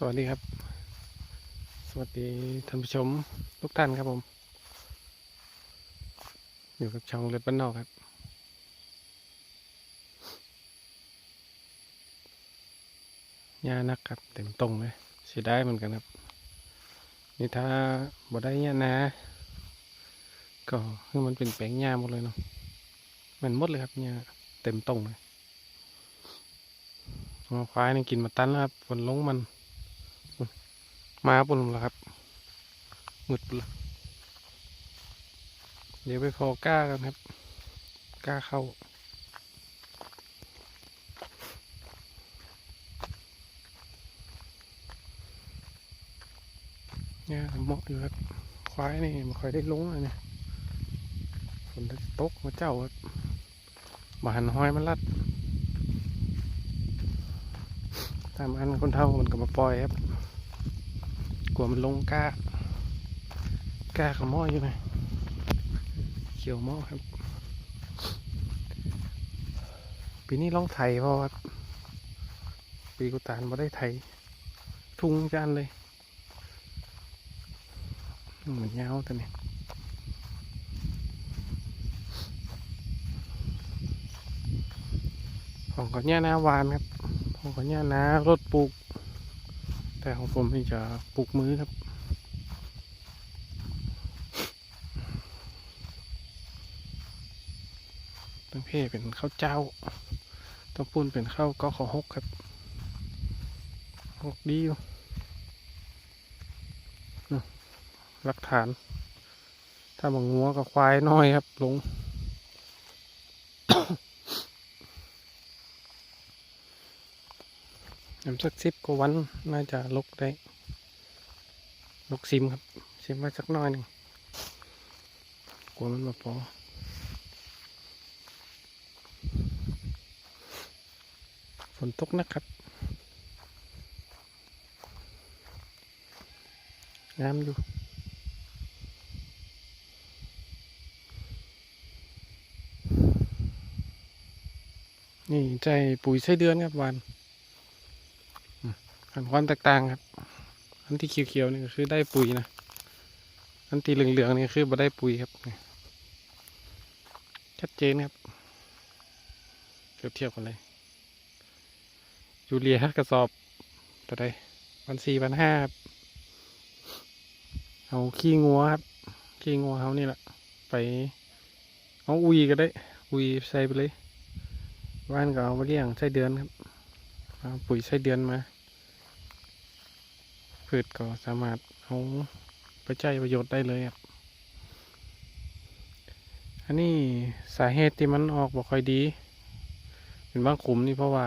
สวัสดีครับ สวัสดีท่านผู้ชมทุกท่านครับผม อยู่กับช่องเลือดบ้านนอกครับ หญ้านักครับ เต็มตรงเลยเสียดายเหมือนกันครับ นี่ถ้าบ่ได้หญ้านาก็คือมันเป็นแปลงหญ้าหมดเลยเนาะมันหมดเลยครับหญ้าเต็มตรงเลยเอควายนี่กินมาตันแล้วครับฝนลงมัน มาปุ่นแล้วครับมืดปุ่นละเดี๋ยวไปขอก้ากันครับ ก้าเข้าเนี่ยเหมาะอยู่ครับ ควายนี่มันค่อยได้ลงเลยเนี่ยฝนจะตกมาเจ้าครับบาหันห้อยมันลัด ตามอันคนเท่ามันก็มาปล่อยครับ กลัวมันลงก้ากล้าขโมยอยู่ไหมเขียวหม้อครับ ปีนี้ลองไถเพราะว่าปีกุตานมาได้ไถทุ่งจานเลย เหมือนเงาตัวนี้ของก็เนี่ยนาวานครับของก็เนี่ยนารถปลูก แต่ของผมนี่จะปลูกมือครับ ตั้งเพเป็นข้าวเจ้าต้องปุ้นเป็นข้าวก็ขอหกครับหกดีอยู่หลักฐาน ถ้าบางงัวกับควายน้อยครับลง น้ำสักสิบกว่าวันน่าจะลกได้ลกซิมครับซิมไว้สักน้อยหนึ่งกลัวมันมาพอฝนตกนะครับ งามอยู่นี่ใจปุ๋ยไส้เดือนครับวัน ความแตกต่างครับ อันที่เขียวๆนี่คือได้ปุ๋ยนะ อันที่เหลืองๆนี่คือบ่ได้ปุ๋ยครับ ชัดเจนครับเปรียบเทียบกันเลย ยูเรียกระสอบต่อใดพันสี่พันห้าครับ เอาขี้งัวครับ ขี้งัวเขานี่แหละ ไป เอาอุยก็ได้ อุยใส่ไปเลยบ้านก็เอาไปเลี้ยงไส้เดือนครับเอาปุ๋ยไส้เดือนมา พืชก็สามารถเอาไปใช้ประโยชน์ได้เลยครับอันนี้สาเหตุที่มันออกบ่ค่อยดี เป็นบางขุมนี่เพราะว่า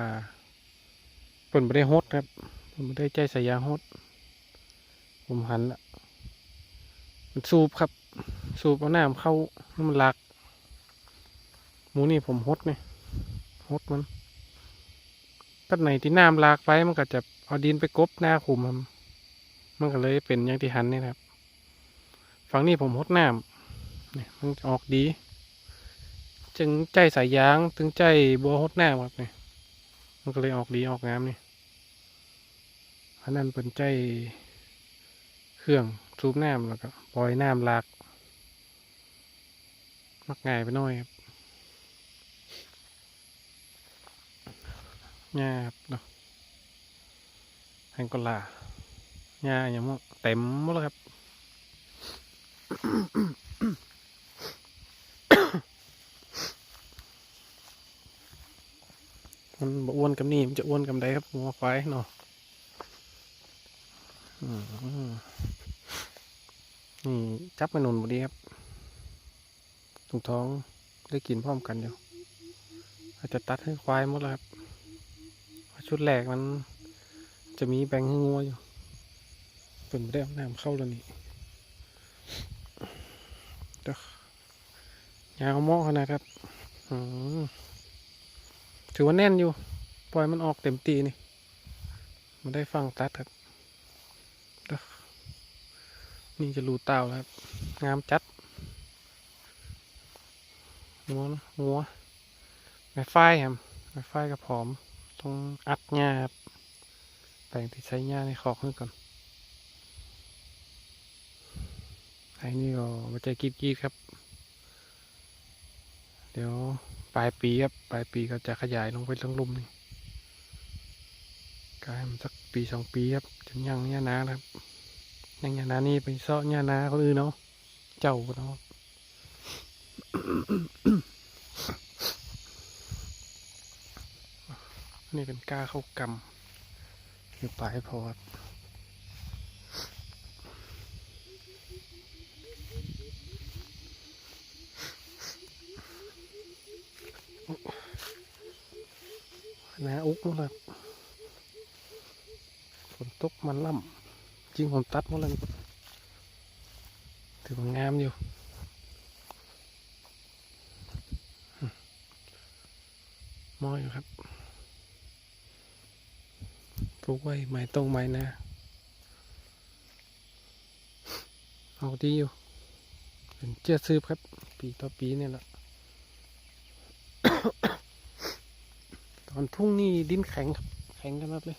เปิ่นไม่ได้ฮดครับเปิ่นไม่ได้ใจสายยาฮดผมหันละมันสูบครับ สูบเอาน้ำเข้าให้มันหลักหมูนี่ผมฮดเนี่ยฮดมันตัดไหนที่น้ำหลากไปมันก็จะเอาดินไปกบหน้าขุมครับ มันก็เลยเป็นอย่างที่หันนี่ครับ ฝั่งนี้ผมหดน้ำนี่มันออกดี จึงใจสายยางถึงใจบัวหดน้ำครับนี่มันก็เลยออกดีออกงามนี่อันนั้นเป็นใจเครื่องสูบน้ำแล้วก็ปล่อยน้ำหลากมักง่ายไปหน่อยครับง่ายครับเนาะแพงกลา หญ้าอย่างมั่เต็มหมดแล้วครับมันบอ้วนกับนี่มันจะอ้วนกับใดครับงัวควายเนาะอืมนี่จับมาหนุนบดีครับถุงท้องได้กินพร้อมกันอยู่อาจจะตัดให้ควายหมดแล้วครับชุดแรกมันจะมีแบ่งให้งัวอยู่ เป็นไม่ได้น้ำเข้าแล้วนี่ด้อยาวมอขนาดครับถือว่าแน่นอยู่ ปล่อยมันออกเต็มตีนี่ มันได้ฟังตัดครับด้อนี่จะรูเต้าแล้วครับ งามจัดงัวนะงัวไม้ไฟครับไม้ไฟกับผอมต้องอัดหญ้าครับแปลงที่ใช้หญ้าในคอกขึ้นก่อน ไอ้นี่ก็มาใจกีดกีดๆครับ เดี๋ยวปลายปีครับปลายปีก็จะขยายลงไปเรื่องลุ่มนี่กลายมันสักปีสองปีครับจนยังหญ้านานะครับยังหญ้านานี่ไปเซาะหญ้านาคนอื่นเนาะเจ้าเนาะนี่เป็นก้าเข้ากำอยู่ปลายพอครับ นะอุกหมดเลยฝนตกมันล่ำจริงผมตัดหมดเลยถือว่างามอยู่มออยครับปลูกไว้ไม้ตรงไม้นะเอาดีอยู่เป็นเจือซื้อครับ ปีต่อปีเนี่ยแหละ ตอนทุ่งนี่ดินแข็งครับ แข็งกันมากเลย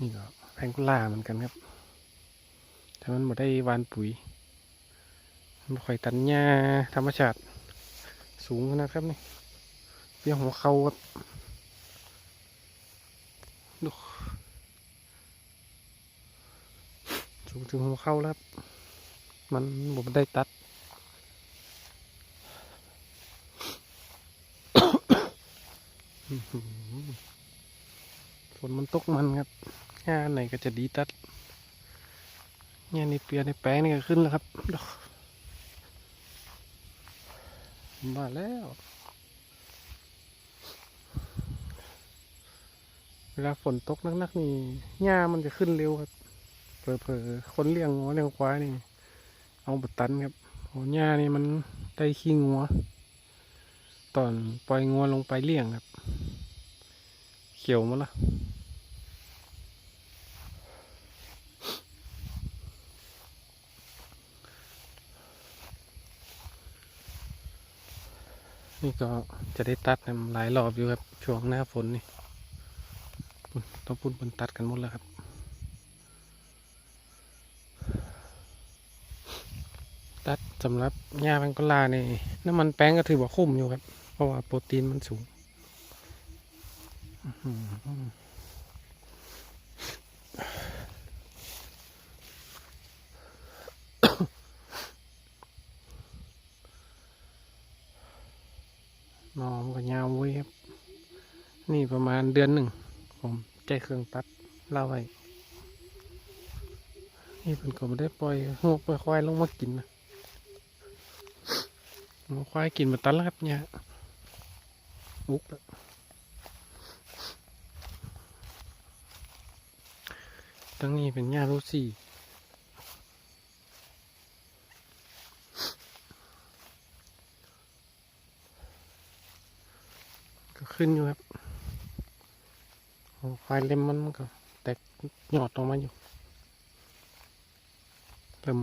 นี่ก็แพงกุล่าเหมือนกันครับ แต่มันไม่ได้วานปุ๋ยมันบ่ค่อยตันหญ้าธรรมชาติ สูงขนาดครับนี่เบี้ยหัวเขาครับดูสูงถึงหัวเข่าแล้วมันผมได้ตัด อื้อหือ ฝนมันตกมันครับหญ้าไหนก็จะดีตัดหญ้าในเปียในแปลงนี่ก็ขึ้นแล้วครับดอกมาแล้วเวลาฝนตกนักๆนี่หญ้ามันจะขึ้นเร็วครับเผลอๆคนเลี้ยงงัวเลี้ยงควายนี่ เอาบัตันครับโหหญ้านี่มันได้ขี้งัว ตอนปล่อยงัวลงไปเลี้ยงครับ เขียวหมาละนี่ก็จะได้ตัดหลายรอบอยู่ครับ ช่วงหน้าฝนนี่ต้องปุ่นบนตัดกันหมดแล้วครับ ตัด สำหรับหญ้าแพงโกลาเนี่ยน้ำมันแป้งก็ถือว่าคุ้มอยู่ครับ เพราะว่าโปรตีนมันสูงอื้อหือหนอมนก็ยาวเว้ยครับ นี่ประมาณเดือนหนึ่ง ผมใจเครื่องตัดเล่าไว้นี่เป็นก็ไม่ได้ปล่อยหวกปล่อยควายลงมากินนะ ควายกินมาตันแล้วครับเนี่ยอุกแล้วตั้งนี้เป็นหญ้ารูซี่ก็ขึ้นอยู่ครับควายเล็มมันก็แตกหยอดออกมาอยู่เริ่ม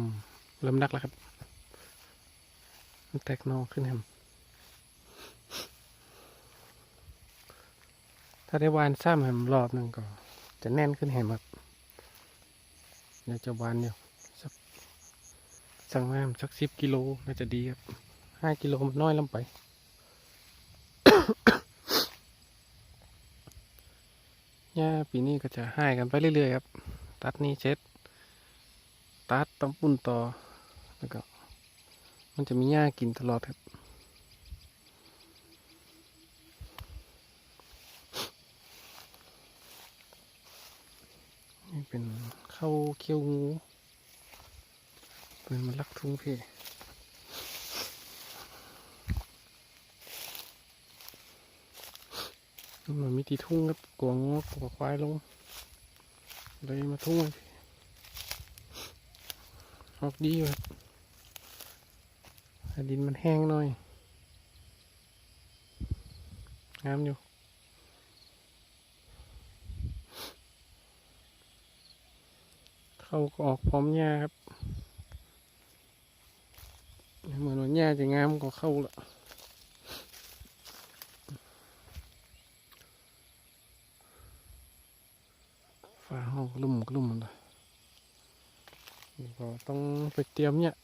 เริ่มดักแล้วครับ มันแตกนอขึ้นแฮมถ้าได้วานซ้ำแฮมรอบหนึ่งก็ จะแน่นขึ้นแฮมครับเดี๋ยวจะวานเดียวสักสั่งมาสักสิบกิโลน่าจะดีครับห้ากิโลมันน้อยลงไปหญ้าปีนี้ก็จะให้กันไปเรื่อยๆครับ ตัดนี่เช็ด ตัดต้องปุ่นต่อแล้วก็ มันจะมีหญ้ากินตลอดครับนี่เป็นข้าวเคี่ยวงูเป็นมันลักทุ่งเพมันมีที่ทุ่งครับกลัวงอกลัวควายลง เลยมาทุ่งไว้ออกดีอยู่ครับ ถ้าดินมันแห้งหน่อยงามอยู่เขาก็ออกพร้อมหญ้าครับ เหมือนว่าหญ้าจะงามกว่าเข้าละฟาห้องกลุ่มกลุ่มเลยก็ต้องไปเตรียมเนี่ย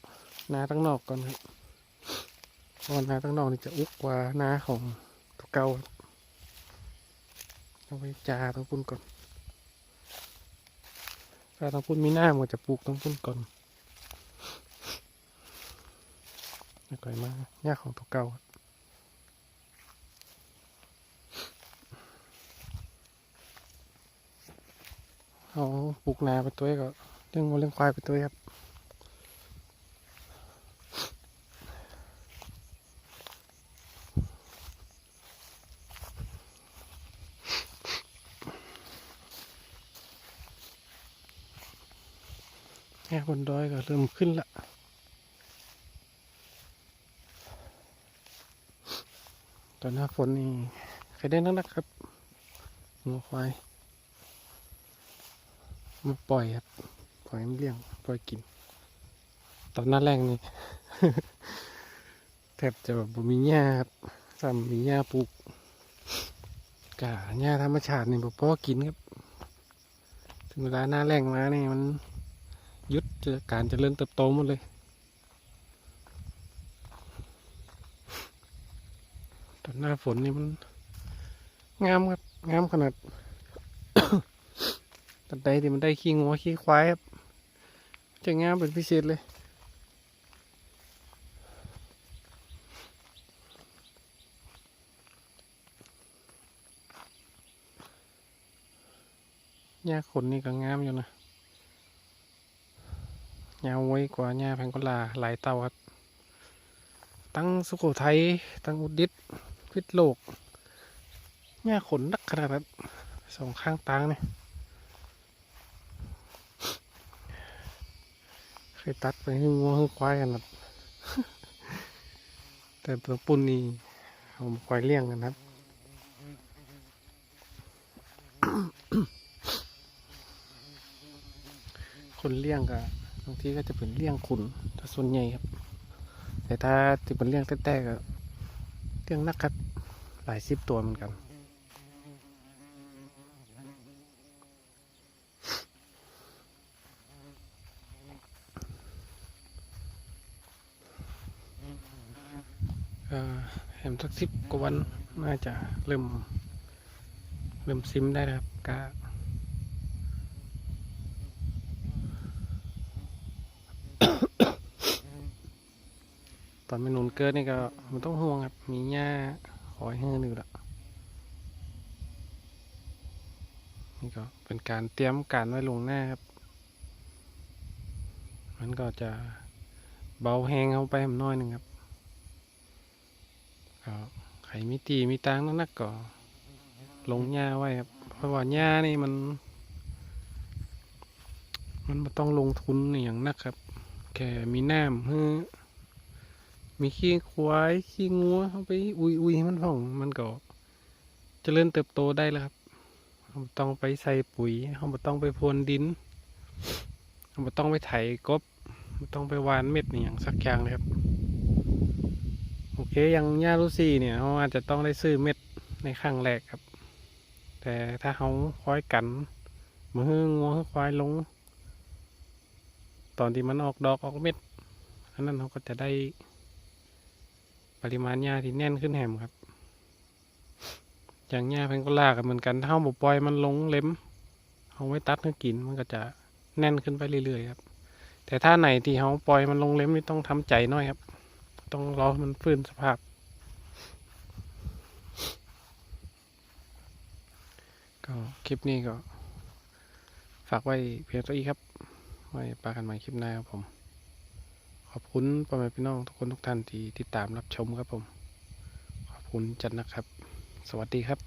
นาตั้งนอกก่อนครับ เพราะว่านาตั้งนอกนี่จะอุกกว่านาของตัวเก่าครับต้องไปจาต้องพุ่นก่อนถ้าต้องพุ่นมีหน้ามันจะปลูกต้องพุ่นก่อนแล้วก็มาหญ้าของตัวเก่าเอาปลูกนาไปตัวเองก็เรื่องวัวเรื่องควายไปตัวเองครับ บนดอยก็เริ่มขึ้นละตอนหน้าฝนนี่ใครได้นักนะครับงัวควายมาปล่อยครับ ปล่อยมันเลี้ยง ปล่อยกิน ตอนหน้าแรงนี่ แทบจะแบบมีหญ้าครับซ้ำมีหญ้าปลูกกะหญ้าธรรมชาตินี่บ่พอกินครับ ถึงเวลาหน้าแรงมาเนี่ยมัน จอการเจริญเติบโตหมดเลยตอนหน้าฝนนี่มัน งามครับ งามขนาดตัดใดที่มันได้ขี้งัวขี้ควายครับ จะงามเป็นพิเศษเลยหญ้าขนนี่ก็งามอยู่นะ ยาวไว้กว่าหญ้าแพงกลาหลายเต่าครับ ตั้งสุโขทัยตั้งอุดิตพิษโลกหญ้าขนนักขนาดนั้นสองข้างตางเนี่ยเคยตัดไปให้งัวให้ควายกันครับแต่ตัวปุ่นนี่ผมควายเลี้ยงกันครับคนเลี้ยงก็บางทีก็จะเป็นเลี้ยงขุนถ้าส่วนใหญ่ครับ แต่ถ้าที่เป็นเลี้ยงแต่ๆก็เลี้ยงนักครับหลายสิบตัวเหมือนกันก็แหมสักสิบกว่าวันน่าจะเริ่มเริ่มซิมได้แล้วครับกะ ตอนเป็นหนุนเกิดนี่ก็มันต้องห่วงครับ มีหญ้าคอยให้หนึ่ละนี่ก็เป็นการเตรียมการไว้ลงหน้าครับ มันก็จะเบาแห้งเข้าไปน่อยหนึ่งครับก็ไข่มีตีมีตังนักๆก็ลงหญ้าไว้ครับ เพราะว่าหญ้านี่มัน มันต้องลงทุนอย่างนักครับ แค่มีน้ำเฮ้อ มีขี้ควายขี้งัวเข้าไปอุยอุยให้มันพ่องมันก็เจริญเติบโตได้แล้วครับเราต้องไปใส่ปุ๋ยเราต้องไปพรวนดินเราต้องไปไถกบต้องไปหวานเม็ดอย่างสักอย่างเลยครับ โอเคอยังหญ้าลูซี่เนี่ยเราอาจจะต้องได้ซื้อเม็ดในครั้งแรกครับ แต่ถ้าเขาคอยกันมืองัวให้ควายลง ตอนที่มันออกดอกออกเม็ดอันนั้นเขาก็จะได้ ปริมาณหญ้าที่แน่นขึ้นแหมครับอย่างหญ้าเพนก็ลากันเหมือนกันถ้าเราบ่ปล่อยมันลงเล็มเอาไว้ตัดให้กินมันก็จะแน่นขึ้นไปเรื่อยๆครับ แต่ถ้าไหนที่เราปล่อยมันลงเล็มนี่ต้องทำใจน่อยครับ ต้องรอมันฟื้นสภาพ ก็คลิปนี้ก็ ฝากไว้เพียงเท่านี้ครับ ไว้ปากันใหม่คลิปหน้าครับผม ขอบคุณพ่อแม่พี่น้องทุกคนทุกท่านที่ติดตามรับชมครับผม ขอบคุณจันนะครับ สวัสดีครับ